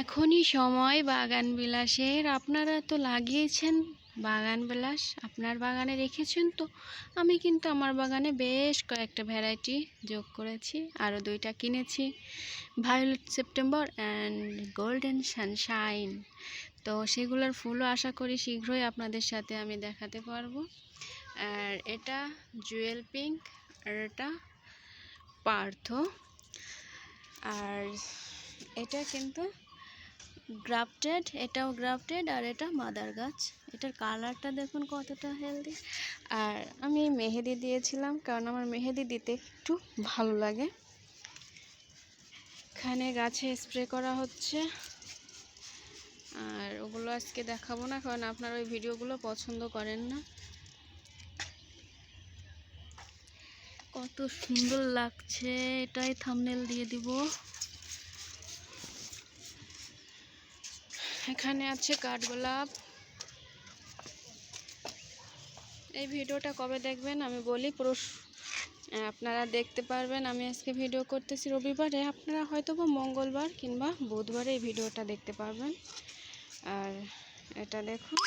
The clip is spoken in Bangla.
এখনই সময় বাগান বিলাসের। আপনারা তো লাগিয়েছেন বাগান বিলাস, আপনার বাগানে রেখেছেন তো। আমি কিন্তু আমার বাগানে বেশ কয়েকটা ভ্যারাইটি যোগ করেছি আরও দুইটা কিনেছি। Violet September and golden sunshine তো সেগুলোর ফুলও আশা করি শীঘ্রই আপনাদের সাথে আমি দেখাতে পারব। আর এটা জুয়েল পিঙ্ক আর এটা পার্থ। আর এটা কিন্তু গ্রাফটেড, এটাও গ্রাফটেড আর এটা মাদার গাছ। এটার কালারটা দেখুন কতটা হেলদি। আর আমি মেহেদি দিয়েছিলাম কারণ আমার মেহেদি দিতে একটু ভালো লাগে। এখানে গাছে স্প্রে করা হচ্ছে। আর ওগুলো আজকে দেখাবো না কারণ আপনার ওই ভিডিওগুলো পছন্দ করেন না। কত সুন্দর লাগছে। এটাই থামনেল দিয়ে দিব। এখানে আছে কাঠগোলাপ। এই ভিডিওটা কবে দেখবেন আমি বলি পুরো আপনারা দেখতে পারবেন। আমি আজকে ভিডিও করতেছি রবিবারে। আপনারা হয়তো বা মঙ্গলবার কিংবা বুধবারে এই ভিডিওটা দেখতে পারবেন। আর এটা দেখুন।